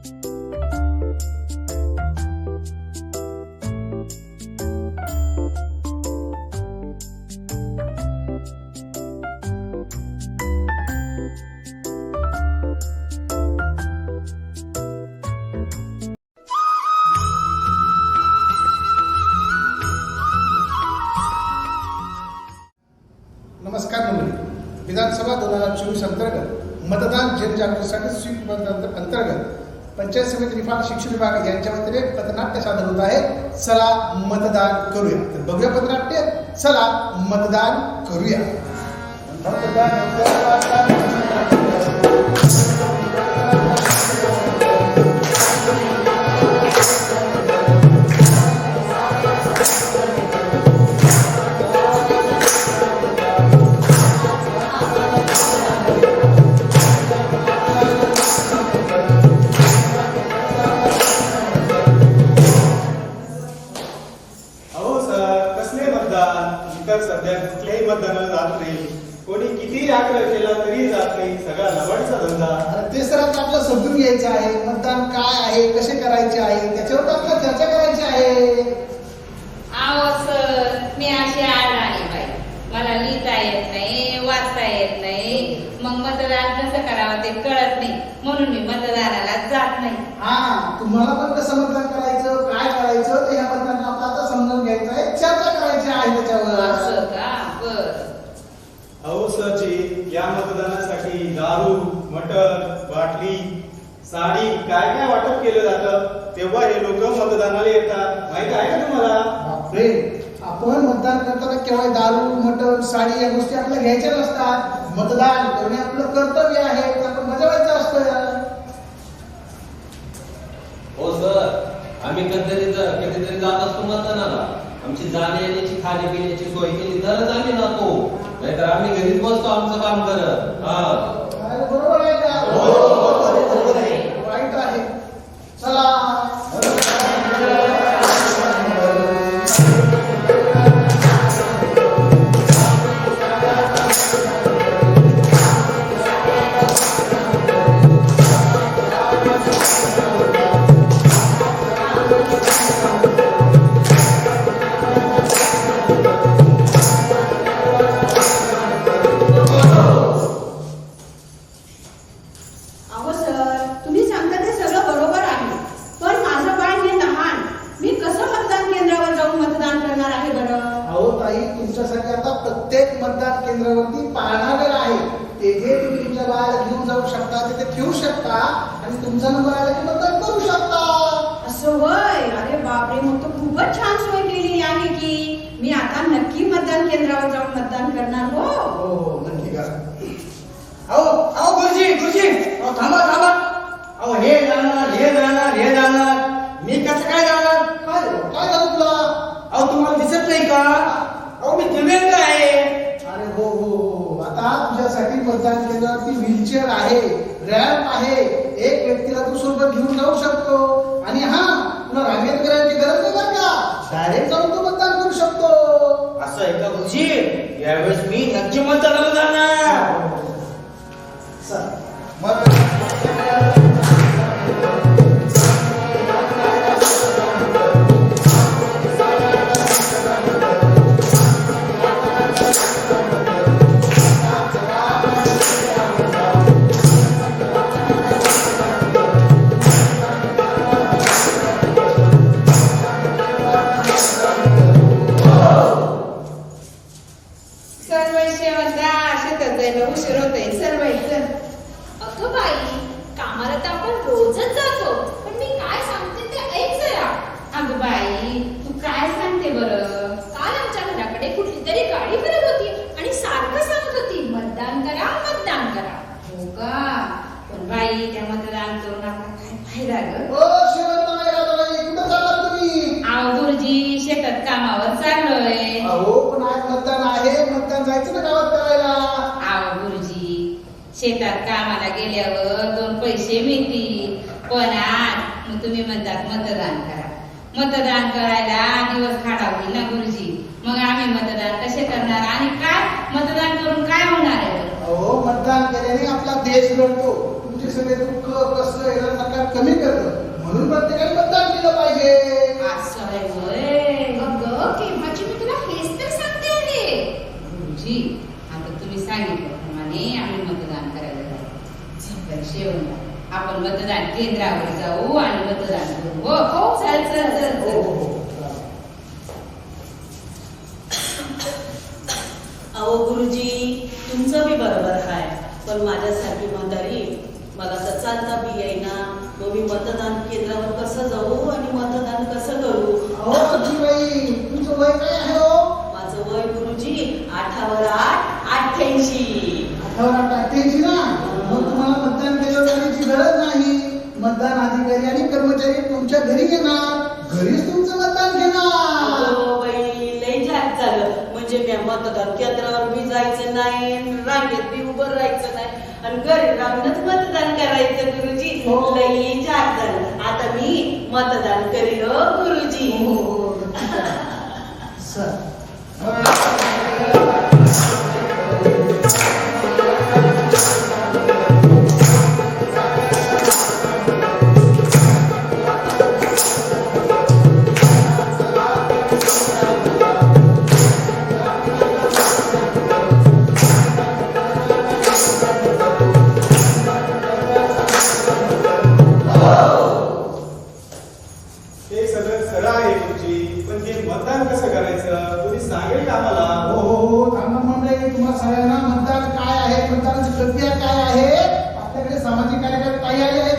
नमस्कार मंडळी. विधानसभा दोन हजार चोवीस अंतर्गत मतदान जनजागृतीसाठी स्वीप मतदान अंतर्गत पंचायत समिती निफाड शिक्षण विभाग यांच्या वतीने पथनाट्य सादर होत आहे. चला मतदान करूया. तर बघूया पथनाट्य. चला मतदान करूया. केला तरी जात नाही सगळा लवडचा धंदा. ते सर आता आपलं समजून घ्यायचं आहे. मतदान काय आहे कसे करायचे आहे त्याच्यावर तर आपल्याला चर्चा करायची आहे. आहो सर मी अशी आड आहे बाई. मला लिहिता येत नाही वाचता येत नाही. मग मतदान कसं करावं ते कळत नाही. म्हणून मी मतदानाला जात नाही. हा तुम्हाला पण कसं मतदान करायचं काय करायचं ते ह्या मतदान आपलं आता समजून घ्यायचं आहे. चर्चा करायची आहे त्याच्यावर. असं का? बर. अहो सरजी या मतदानासाठी दारू मटण बाटली साडी काय काय वाटप केलं जातं तेव्हा हे लोक मतदानाला येतात. माहीत आहे का तुम्हाला? बापरे आपण मतदान करताना केव्हा दारू मटण साडी या गोष्टी आपल्याला घ्यायच्या नसतात मतदान करणे आपलं कर्तव्य आहे आपण बजावायचं असतं. हो सर. आम्ही कधीतरी कधीतरी जात असतो मतदानाला. आमची जाण्या येण्याची खाण्यापिण्याची सोय केली तरच आम्ही जातो. नाहीतर आम्ही घरीच बसतो आमचं काम करत. हा. काय बरोबर आहे का केंद्रावरती पाहणागर आहे तेथे तुम्ही तुमच्या बाळाला घेऊन जाऊ शकता तिथे ठेवू शकता आणि तुमचा नंबर आला की मतदान करू शकता. असं होय. अरे बापरे मग तर खूपच छान सोय केली आहे की मी आता नक्की मतदान केंद्रावर जाऊन मतदान करणार हो. हो हो नक्की करा. अहो अहो गुरुजी गुरुजी. थांबा थांबा. अहो हे जाणार हे जाणार हे जाणार मी कसं काय जाणार काय काय झालं तुला अहो तुम्हाला दिसत नाही का अहो मी दिव्यांग आहे अरे हो हो हो आता तुझ्यासाठी मतदान केंद्रावरती व्हीलचेअर आहे रॅम्प आहे एक व्यक्तीला तू सोबत घेऊन जाऊ शकतो. आणि हा तुला रांगेत करायची गरज नाही बरं का? डायरेक्ट जाऊन तू मतदान करू शकतो. असं आहे का गुरुजी यावेळेस मी नक्की मतदानाला जाणार. उशीर होतोय सर्व चल. अगं बाई कामाला तर आपण रोजच जातो. पण मी काय सांगते ते ऐक जरा. अगं बाई तू काय सांगते बरं? काल आमच्या घराकडे कुठली तरी गाडी फिरत होती आणि सारखं सांगत होती मतदान करा मतदान करा. हो का? पण बाई त्या मतदान करून आपला काय फायदा ग? ओ शिवंतराय राजाबाई, कुठं चालला तुम्ही? आव गुरुजी शेतात कामावर चाललोय. अहो पण आज मतदान आहे. मतदान जायचं ना गावात करायला. शेतात कामाला गेल्यावर दोन पैसे मिळतील. पण आज तुम्ही म्हणतात मतदान करा. मतदान करायला दिवस खाडा होईल ना गुरुजी? मग आम्ही मतदान कसे करणार आणि काय? मतदान करून काय होणार आहे? अहो मतदान केल्याने आपला देश घडतो. तुमची तुमचे सगळे दुःख कष्ट येणार नकार कमी करतं. म्हणून प्रत्येकाने मतदान केलं पाहिजे असं आहे होय. अगं केव्हाची मी तुला हेच तर सांगते आहे गुरुजी आता तुम्ही सांगितल्याप्रमाणे आम्ही मतदान करायला जाऊ चल शेवंत आपण मतदान केंद्रावर जाऊ आणि मतदान करू. हो हो चल चल चल हो, चल हो, हो. अहो गुरुजी तुमचं बी बरोबर आहे पण माझ्यासारखी म्हातारी मला तर चालता बी येईना. मग मी मतदान केंद्रावर कसं जाऊ आणि मतदान कसं करू? अहो आजीबाई तुमचं वय काय आहे हो? माझं वय गुरुजी आठावर आठ अठ्ठ्याऐंशी. आठवडा अठ्ठ्याऐंशी ना? तुमच्या घरी येणार घरीच तुमचं मतदान घेणार. अहो बाई लय झालं. म्हणजे मी मतदान केंद्रावर बी जायचं नाही आणि रांगेत बी उभं राहायचं नाही. आणि घरी राहूनच मतदान करायचं गुरुजी. हो. लई जाग झालं. आता मी मतदान करीन हो गुरुजी. हो, हो, हो. सर. हे आहे पण हे मतदान कसं करायचं? तुम्ही सांगेल का आम्हाला? हो हो हो, हो. त्यांना म्हणलंय की तुम्हाला सगळ्यांना मतदान काय आहे? मतदानाची प्रक्रिया काय आहे? आपल्याकडे सामाजिक कार्यकर्ते काही आले आहेत.